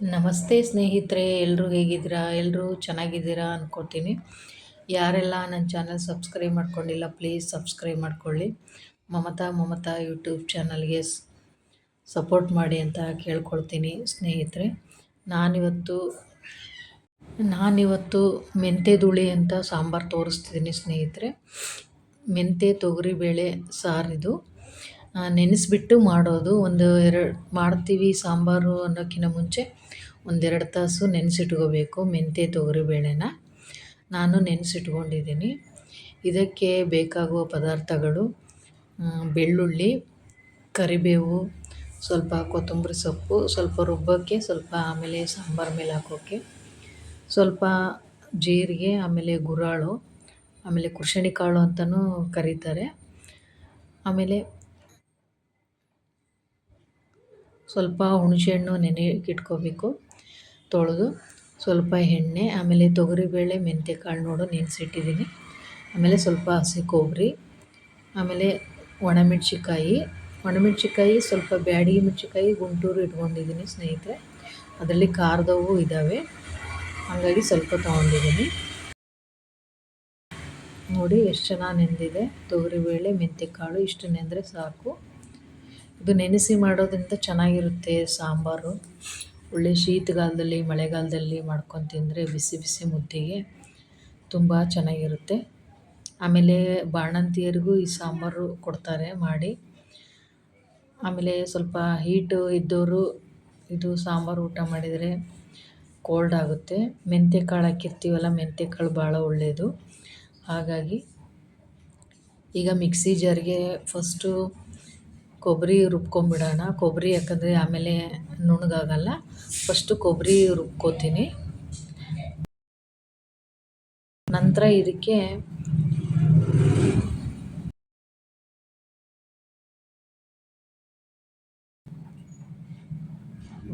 ನಮಸ್ತೆ ಸ್ನೇಹಿತರೆ ಎಲ್ಲರೂ ಹೇಗಿದ್ದೀರಾ? ಎಲ್ಲರೂ ಚೆನ್ನಾಗಿದ್ದೀರಾ ಅಂದ್ಕೋತೀನಿ ಯಾರೆಲ್ಲ ನನ್ನ ಚಾನಲ್ ಸಬ್ಸ್ಕ್ರೈಬ್ ಮಾಡ್ಕೊಂಡಿಲ್ಲ, ಪ್ಲೀಸ್ ಸಬ್ಸ್ಕ್ರೈಬ್ ಮಾಡ್ಕೊಳ್ಳಿ. ಮಮತಾ ಮಮತಾ ಯೂಟ್ಯೂಬ್ ಚಾನಲ್ಗೆ ಸಪೋರ್ಟ್ ಮಾಡಿ ಅಂತ ಕೇಳ್ಕೊಳ್ತೀನಿ ಸ್ನೇಹಿತರೆ. ನಾನಿವತ್ತು ನಾನಿವತ್ತು ಮೆಂತೆ ಧೂಳಿ ಅಂತ ಸಾಂಬಾರು ತೋರಿಸ್ತಿದ್ದೀನಿ ಸ್ನೇಹಿತರೆ. ಮೆಂತೆ ತೊಗರಿಬೇಳೆ ಸಾರಿದು ನೆನೆಸ್ಬಿಟ್ಟು ಮಾಡೋದು. ಒಂದು ಎರಡು ಮಾಡ್ತೀವಿ ಸಾಂಬಾರು ಅನ್ನೋಕ್ಕಿಂತ ಮುಂಚೆ ಒಂದೆರಡು ತಾಸು ನೆನೆಸಿಟ್ಕೋಬೇಕು. ಮೆಂತ್ಯ ತೊಗರಿಬೇಳೆನ ನಾನು ನೆನೆಸಿಟ್ಕೊಂಡಿದ್ದೀನಿ. ಇದಕ್ಕೆ ಬೇಕಾಗುವ ಪದಾರ್ಥಗಳು ಬೆಳ್ಳುಳ್ಳಿ, ಕರಿಬೇವು, ಸ್ವಲ್ಪ ಕೊತ್ತಂಬರಿ ಸೊಪ್ಪು, ಸ್ವಲ್ಪ ರುಬ್ಬಕ್ಕೆ ಸ್ವಲ್ಪ ಆಮೇಲೆ ಸಾಂಬಾರು ಮೇಲೆ ಹಾಕೋಕ್ಕೆ ಸ್ವಲ್ಪ ಜೀರಿಗೆ, ಆಮೇಲೆ ಗುರಾಳು, ಆಮೇಲೆ ಕುರ್ಷಣಿ ಕಾಳು ಅಂತಲೂ ಕರೀತಾರೆ. ಆಮೇಲೆ ಸ್ವಲ್ಪ ಹುಣಸೆಹಣ್ಣು ನೆನೆಯೋಕೆ ಇಟ್ಕೋಬೇಕು ತೊಳೆದು ಸ್ವಲ್ಪ ಎಣ್ಣೆ, ಆಮೇಲೆ ತೊಗರಿಬೇಳೆ ಮೆಂತ್ಯಕಾಳು ನೋಡು ನೆನೆಸಿಟ್ಟಿದ್ದೀನಿ. ಆಮೇಲೆ ಸ್ವಲ್ಪ ಹಸಿ ಕೊಬ್ಬರಿ, ಆಮೇಲೆ ಒಣಮೆಣ್ಸಿಕಾಯಿ ಒಣಮೆಣ್ಸಿಕಾಯಿ ಸ್ವಲ್ಪ ಬ್ಯಾಡಗಿ ಮೆಣ್ಸಿಕಾಯಿ ಗುಂಟೂರು ಇಟ್ಕೊಂಡಿದ್ದೀನಿ ಸ್ನೇಹಿತರೆ. ಅದರಲ್ಲಿ ಖಾರದವು ಇದ್ದಾವೆ ಹಾಗಾಗಿ ಸ್ವಲ್ಪ ತೊಗೊಂಡಿದ್ದೀನಿ. ನೋಡಿ ಎಷ್ಟು ಚೆನ್ನಾಗಿ ನೆಂದಿದೆ. ತೊಗರಿಬೇಳೆ ಮೆಂತ್ಯಕಾಳು ಇಷ್ಟು ನೆಂದರೆ ಸಾಕು. ಇದು ನೆನೆಸಿ ಮಾಡೋದ್ರಿಂದ ಚೆನ್ನಾಗಿರುತ್ತೆ ಸಾಂಬಾರು. ಒಳ್ಳೆ ಶೀತಗಾಲದಲ್ಲಿ, ಮಳೆಗಾಲದಲ್ಲಿ ಮಾಡ್ಕೊಂಡು ತಿಂದರೆ ಬಿಸಿ ಬಿಸಿ ಮುದ್ದೆಗೆ ತುಂಬ ಚೆನ್ನಾಗಿರುತ್ತೆ. ಆಮೇಲೆ ಬಾಣಂತಿಯರಿಗೂ ಈ ಸಾಂಬಾರು ಕೊಡ್ತಾರೆ ಮಾಡಿ. ಆಮೇಲೆ ಸ್ವಲ್ಪ ಹೀಟು ಇದ್ದವರು ಇದು ಸಾಂಬಾರು ಊಟ ಮಾಡಿದರೆ ಕೋಲ್ಡ್ ಆಗುತ್ತೆ. ಮೆಂತ್ಯ ಕಾಳು ಹಾಕಿರ್ತೀವಲ್ಲ ಮೆಂತ್ಯ ಕಾಳು ಭಾಳ ಒಳ್ಳೆಯದು ಹಾಗಾಗಿ ಈಗ ಮಿಕ್ಸಿ ಜಾರಿಗೆ ಫಸ್ಟು ಕೊಬ್ಬರಿ ರುಬ್ಕೊಂಬಿಡೋಣ. ಕೊಬ್ಬರಿ ಯಾಕಂದರೆ ಆಮೇಲೆ ನುಣ್ಣಗಾಗಲ್ಲ. ಫಸ್ಟು ಕೊಬ್ಬರಿ ರುಬ್ಕೋತೀನಿ. ನಂತರ ಇದಕ್ಕೆ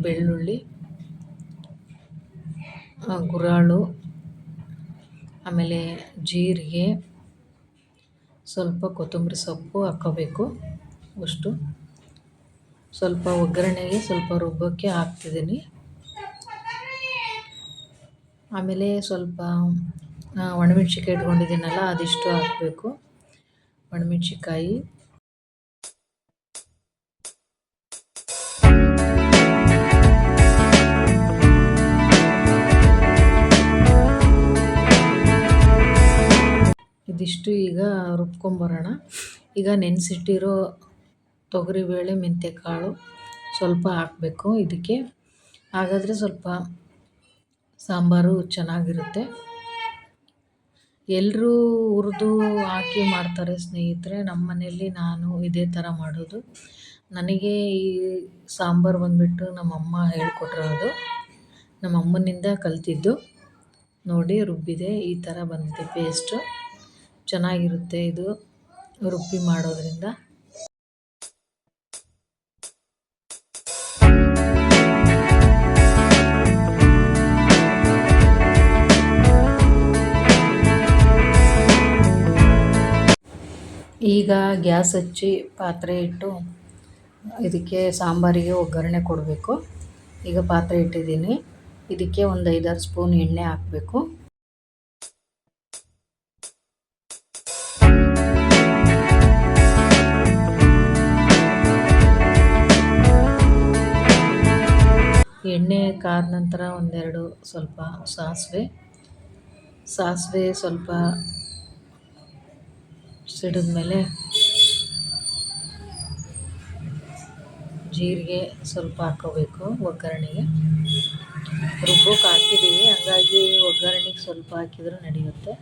ಬೆಳ್ಳುಳ್ಳಿ ಗುರಾಳು, ಆಮೇಲೆ ಜೀರಿಗೆ, ಸ್ವಲ್ಪ ಕೊತ್ತಂಬರಿ ಸೊಪ್ಪು ಹಾಕ್ಕೋಬೇಕು. ಅಷ್ಟು. ಸ್ವಲ್ಪ ಒಗ್ಗರಣೆಗೆ ಸ್ವಲ್ಪ ರುಬ್ಬಕ್ಕೆ ಹಾಕ್ತಿದ್ದೀನಿ. ಆಮೇಲೆ ಸ್ವಲ್ಪ ಒಣಮೆಣ್ಸಿಕಾಯಿ ಇಟ್ಕೊಂಡಿದ್ದೀನಲ್ಲ, ಅದಿಷ್ಟು ಹಾಕಬೇಕು. ಒಣಮೆಣ್ಸಿಕಾಯಿ ಇದಿಷ್ಟು ಈಗ ರುಬ್ಕೊಂಬರೋಣ. ಈಗ ನೆನೆಸಿಟ್ಟಿರೋ ತೊಗರಿಬೇಳೆ ಮೆಂತ್ಯಕಾಳು ಸ್ವಲ್ಪ ಹಾಕಬೇಕು ಇದಕ್ಕೆ. ಹಾಗಾದರೆ ಸ್ವಲ್ಪ ಸಾಂಬಾರು ಚೆನ್ನಾಗಿರುತ್ತೆ. ಎಲ್ಲರೂ ಹುರಿದು ಹಾಕಿ ಮಾಡ್ತಾರೆ ಸ್ನೇಹಿತರೆ, ನಮ್ಮ ಮನೆಯಲ್ಲಿ ನಾನು ಇದೇ ಥರ ಮಾಡೋದು. ನನಗೆ ಈ ಸಾಂಬಾರು ಬಂದುಬಿಟ್ಟು ನಮ್ಮಮ್ಮ ಹೇಳ್ಕೊಟ್ಟಿರೋದು ನಮ್ಮ ಅಮ್ಮನಿಂದ ಕಲಿತಿದ್ದು. ನೋಡಿ ರುಬ್ಬಿದೆ, ಈ ಥರ ಬಂದಿದೆ ಪೇಸ್ಟು ಚೆನ್ನಾಗಿರುತ್ತೆ ಇದು ರುಬ್ಬಿ ಮಾಡೋದ್ರಿಂದ. ಈಗ ಗ್ಯಾಸ್ ಹಚ್ಚಿ ಪಾತ್ರೆ ಇಟ್ಟು ಇದಕ್ಕೆ ಸಾಂಬಾರಿಗೆ ಒಗ್ಗರಣೆ ಕೊಡಬೇಕು. ಈಗ ಪಾತ್ರೆ ಇಟ್ಟಿದ್ದೀನಿ. ಇದಕ್ಕೆ ಒಂದು ಐದಾರು ಸ್ಪೂನ್ ಎಣ್ಣೆ ಹಾಕಬೇಕು. ಎಣ್ಣೆ ಕಾದ ನಂತರ ಒಂದೆರಡು ಸ್ವಲ್ಪ ಸಾಸಿವೆ. ಸಾಸಿವೆ ಸ್ವಲ್ಪ ಸಿಡಿದ್ಮೇಲೆ ಜೀರಿಗೆ ಸ್ವಲ್ಪ ಹಾಕ್ಕೋಬೇಕು ಒಗ್ಗರಣೆಗೆ. ರುಬ್ಬೋಕೆ ಹಾಕಿದ್ದೀವಿ, ಹಂಗಾಗಿ ಒಗ್ಗರಣೆಗೆ ಸ್ವಲ್ಪ ಹಾಕಿದರೂ ನಡೆಯುತ್ತೆ.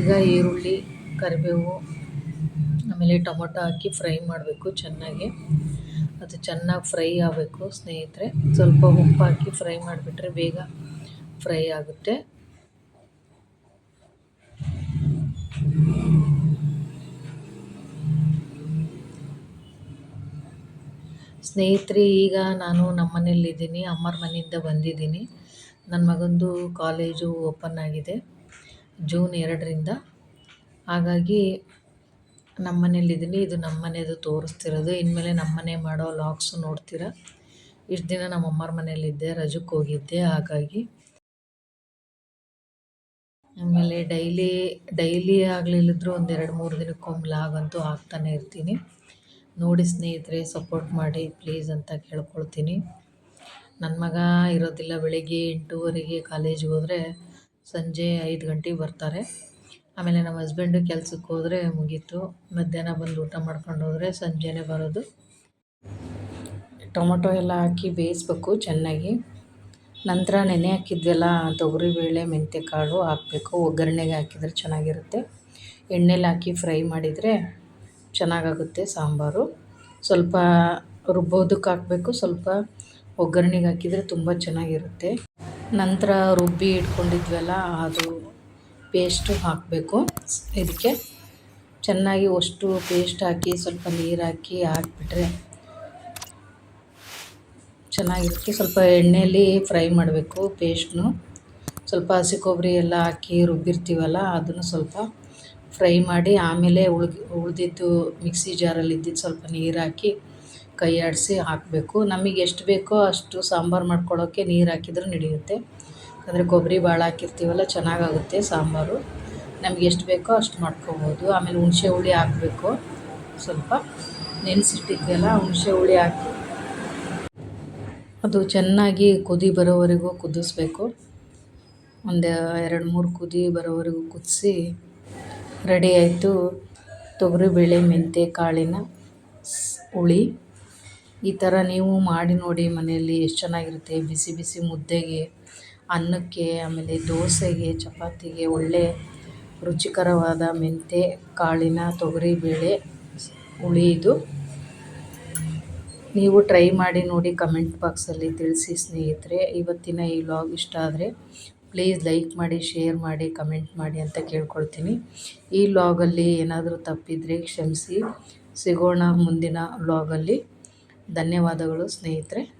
ಈಗ ಈರುಳ್ಳಿ, ಕರಿಬೇವು, ಆಮೇಲೆ ಟೊಮೊಟೊ ಹಾಕಿ ಫ್ರೈ ಮಾಡಬೇಕು ಚೆನ್ನಾಗಿ. ಅದು ಚೆನ್ನಾಗಿ ಫ್ರೈ ಆಗಬೇಕು ಸ್ನೇಹಿತರೆ. ಸ್ವಲ್ಪ ಉಪ್ಪು ಹಾಕಿ ಫ್ರೈ ಮಾಡಿಬಿಟ್ರೆ ಬೇಗ ಫ್ರೈ ಆಗುತ್ತೆ. ಸ್ನೇಹಿತರೆ, ಈಗ ನಾನು ನಮ್ಮ ಮನೇಲಿದ್ದೀನಿ ಅಮ್ಮರ ಮನೆಯಿಂದ ಬಂದಿದ್ದೀನಿ. ನನ್ನ ಮಗಂದು ಕಾಲೇಜು ಓಪನ್ ಆಗಿದೆ, ಜೂನ್ ಎರಡರಿಂದ. ಹಾಗಾಗಿ ನಮ್ಮ ಮನೇಲಿದ್ದೀನಿ ಇದು ನಮ್ಮ ಮನೆಯದು ತೋರಿಸ್ತಿರೋದು. ಇನ್ಮೇಲೆ ನಮ್ಮ ಮನೆ ಮಾಡೋ ಲಾಗ್ಸ್ ನೋಡ್ತೀರ. ಇಷ್ಟು ದಿನ ನಮ್ಮ ಅಮ್ಮರ ಮನೇಲಿದ್ದೆ ರಜಕ್ಕೆ ಹೋಗಿದ್ದೆ, ಹಾಗಾಗಿ. ಆಮೇಲೆ ಡೈಲಿ ಡೈಲಿ ಆಗಲಿಲ್ಲದ್ರೂ ಒಂದೆರಡು ಮೂರು ದಿನಕ್ಕೊಮ್ಮೆ ಲಾಗಂತೂ ಹಾಕ್ತಾನೆ ಇರ್ತೀನಿ. ನೋಡಿ ಸ್ನೇಹಿತರೆ ಸಪೋರ್ಟ್ ಮಾಡಿ ಪ್ಲೀಸ್ ಅಂತ ಕೇಳ್ಕೊಳ್ತೀನಿ. ನನ್ನ ಮಗ ಇರೋದಿಲ್ಲ, ಬೆಳಿಗ್ಗೆ ಎಂಟೂವರೆಗೆ ಕಾಲೇಜಿಗೆ ಹೋದರೆ ಸಂಜೆ ಐದು ಗಂಟೆಗೆ ಬರ್ತಾರೆ. ಆಮೇಲೆ ನಮ್ಮ ಹಸ್ಬೆಂಡು ಕೆಲ್ಸಕ್ಕೆ ಹೋದರೆ ಮುಗೀತು. ಮಧ್ಯಾಹ್ನ ಬಂದು ಊಟ ಮಾಡ್ಕೊಂಡು ಹೋದರೆ ಸಂಜೆನೇ ಬರೋದು. ಟೊಮೊಟೊ ಎಲ್ಲ ಹಾಕಿ ಬೇಯಿಸ್ಬೇಕು ಚೆನ್ನಾಗಿ. ನಂತರ ನೆನೆ ಹಾಕಿದ್ವೆಲ್ಲ ತೊಗರಿಬೇಳೆ ಮೆಂತ್ಯಕಾಳು ಹಾಕಬೇಕು. ಒಗ್ಗರಣೆಗೆ ಹಾಕಿದರೆ ಚೆನ್ನಾಗಿರುತ್ತೆ. ಎಣ್ಣೆಲಿ ಹಾಕಿ ಫ್ರೈ ಮಾಡಿದರೆ ಚೆನ್ನಾಗಾಗುತ್ತೆ ಸಾಂಬಾರು. ಸ್ವಲ್ಪ ರುಬ್ಬೋದಕ್ಕೆ ಹಾಕಬೇಕು, ಸ್ವಲ್ಪ ಒಗ್ಗರಣೆಗೆ ಹಾಕಿದರೆ ತುಂಬ ಚೆನ್ನಾಗಿರುತ್ತೆ. ನಂತರ ರುಬ್ಬಿ ಇಟ್ಕೊಂಡಿದ್ವಲ್ಲ, ಅದು ಪೇಸ್ಟು ಹಾಕಬೇಕು. ಇದಕ್ಕೆ ಚೆನ್ನಾಗಿ ಅಷ್ಟು ಪೇಸ್ಟ್ ಹಾಕಿ, ಸ್ವಲ್ಪ ನೀರು ಹಾಕಿ ಹಾಕ್ಬಿಟ್ರೆ ಚೆನ್ನಾಗಿರುತ್ತೆ. ಸ್ವಲ್ಪ ಎಣ್ಣೆಯಲ್ಲಿ ಫ್ರೈ ಮಾಡಬೇಕು ಪೇಸ್ಟ್ನು ಸ್ವಲ್ಪ ಹಸಿ ಕೊಬ್ಬರಿ ಎಲ್ಲ ಹಾಕಿ ರುಬ್ಬಿರ್ತೀವಲ್ಲ, ಅದನ್ನು ಸ್ವಲ್ಪ ಫ್ರೈ ಮಾಡಿ ಆಮೇಲೆ ಉಳ್ಗಿ ಉಳಿದಿದ್ದು ಮಿಕ್ಸಿ ಜಾರಲ್ಲಿ ಇದ್ದಿದ್ದು ಸ್ವಲ್ಪ ನೀರು ಹಾಕಿ ಕೈ ಆಡಿಸಿ ಹಾಕಬೇಕು. ನಮಗೆ ಎಷ್ಟು ಬೇಕೋ ಅಷ್ಟು ಸಾಂಬಾರು ಮಾಡ್ಕೊಳ್ಳೋಕ್ಕೆ ನೀರು ಹಾಕಿದ್ರೆ ನಡೆಯುತ್ತೆ. ಅಂದರೆ ಕೊಬ್ಬರಿ ಭಾಳ ಹಾಕಿರ್ತೀವಲ್ಲ, ಚೆನ್ನಾಗಾಗುತ್ತೆ ಸಾಂಬಾರು. ನಮಗೆ ಎಷ್ಟು ಬೇಕೋ ಅಷ್ಟು ಮಾಡ್ಕೋಬೋದು. ಆಮೇಲೆ ಹುಣಸೆ ಹುಳಿ ಹಾಕಬೇಕು ಸ್ವಲ್ಪ. ನೆನೆಸಿಟ್ಟಿದ್ವಲ್ಲ ಹುಣಸೆ ಹುಳಿ ಹಾಕಿ. ಅದು ಚೆನ್ನಾಗಿ ಕುದಿ ಬರೋವರೆಗೂ ಕುದಿಸ್ಬೇಕು. ಒಂದು ಎರಡು ಮೂರು ಕುದಿ ಬರೋವರೆಗೂ ಕುದಿಸಿ ರೆಡಿ ಆಯಿತು. ತೊಗರಿಬೇಳೆ ಮೆಂತ್ಯ ಕಾಳಿನ ಹುಳಿ. ಈ ಥರ ನೀವು ಮಾಡಿ ನೋಡಿ ಮನೆಯಲ್ಲಿ ಎಷ್ಟು ಚೆನ್ನಾಗಿರುತ್ತೆ. ಬಿಸಿ ಬಿಸಿ ಮುದ್ದೆಗೆ, ಅನ್ನಕ್ಕೆ, ಆಮೇಲೆ ದೋಸೆಗೆ, ಚಪಾತಿಗೆ ಒಳ್ಳೆ ರುಚಿಕರವಾದ ಮೆಂತ್ಯ ಕಾಳಿನ ತೊಗರಿಬೇಳೆ ಹುಳಿ ಇದು. ನೀವು ಟ್ರೈ ಮಾಡಿ ನೋಡಿ ಕಮೆಂಟ್ ಬಾಕ್ಸಲ್ಲಿ ತಿಳಿಸಿ ಸ್ನೇಹಿತರೆ. ಇವತ್ತಿನ ಈ ವ್ಲಾಗ್ ಇಷ್ಟ ಆದರೆ ಪ್ಲೀಸ್ ಲೈಕ್ ಮಾಡಿ, ಶೇರ್ ಮಾಡಿ, ಕಮೆಂಟ್ ಮಾಡಿ ಅಂತ ಕೇಳ್ಕೊಳ್ತೀನಿ. ಈ ವ್ಲಾಗಲ್ಲಿ ಏನಾದರೂ ತಪ್ಪಿದರೆ ಕ್ಷಮಿಸಿ. ಸಿಗೋಣ ಮುಂದಿನ ವ್ಲಾಗಲ್ಲಿ. ಧನ್ಯವಾದಗಳು ಸ್ನೇಹಿತರೆ.